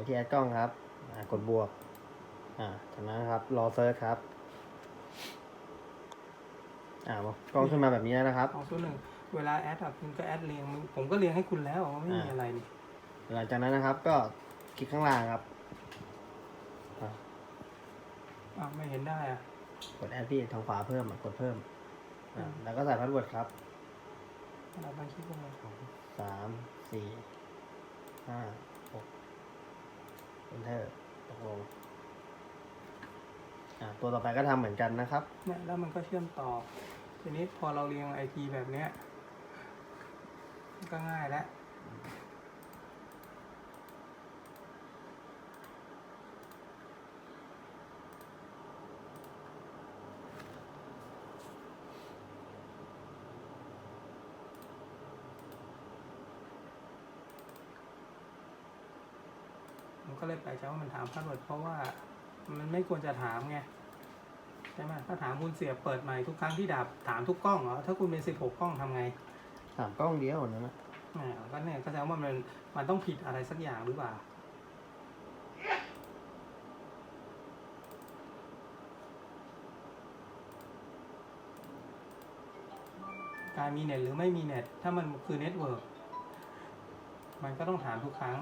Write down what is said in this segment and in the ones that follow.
วิธีแอดกล้องครับอ่ากดบวกอ่าจากนั้นครับรอเซิร์ชครับอ่ากล้องขึ้นมาแบบนี้แล้วนะครับสองศูนย์หนึ่งเวลาแอดอะคุณก็แอดเรียงมึงผมก็เรียงให้คุณแล้วว่าไม่มีอ่าอะไรนี่หลังจากนั้นนะครับ ก็คลิกข้างล่างครับอ่าอะไม่เห็นได้อะกดแอดพี่ทางขวาเพิ่มอะกดเพิ่มอ่าแล้วก็ใส่พาสเวิร์ดครับเราไปคลิกตรงไหนสามสี่ห้าหก enter ตกลงอ่าตัวต่อไปก็ทำเหมือนกันนะครับ เนี่ยแล้วมันก็เชื่อมต่อ ทีนี้พอเราเรียงไอพีแบบเนี้ยก็ง่ายแล้ว ก็เลยแปลกใจว่ามันถามพาสเวิร์ดเพราะว่ามันไม่ควรจะถามไงใช่ไหมถ้าถามคุณเสียบเปิดใหม่ทุกครั้งที่ดับถามทุกกล้องเหรอถ้าคุณเป็นสิบหกกล้องทำไงสามกล้องเดียวนั่นนะแหมก็เนี่ยก็แสดงว่ามันมันต้องผิดอะไรสักอย่างหรือเปล่าการมีเน็ตหรือไม่มีเน็ต ถ้ามันคือเน็ตเวิร์กมันก็ต้องถามทุกครั้ง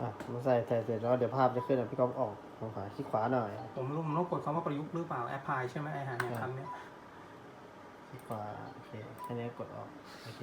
อะมาใส่ใส่เสร็จแล้วเดี๋ยวภาพจะขึ้นอะพี่ก๊อฟออกทางขวาคลิกขวาหน่อย ผมรู้มันต้องกดคำว่าประยุกต์หรือเปล่าแอปพลายใช่ไหมไอหาเนี่ยใช่คำเนี้ยคลิกขวาโอเคแค่นี้กดออกโอเค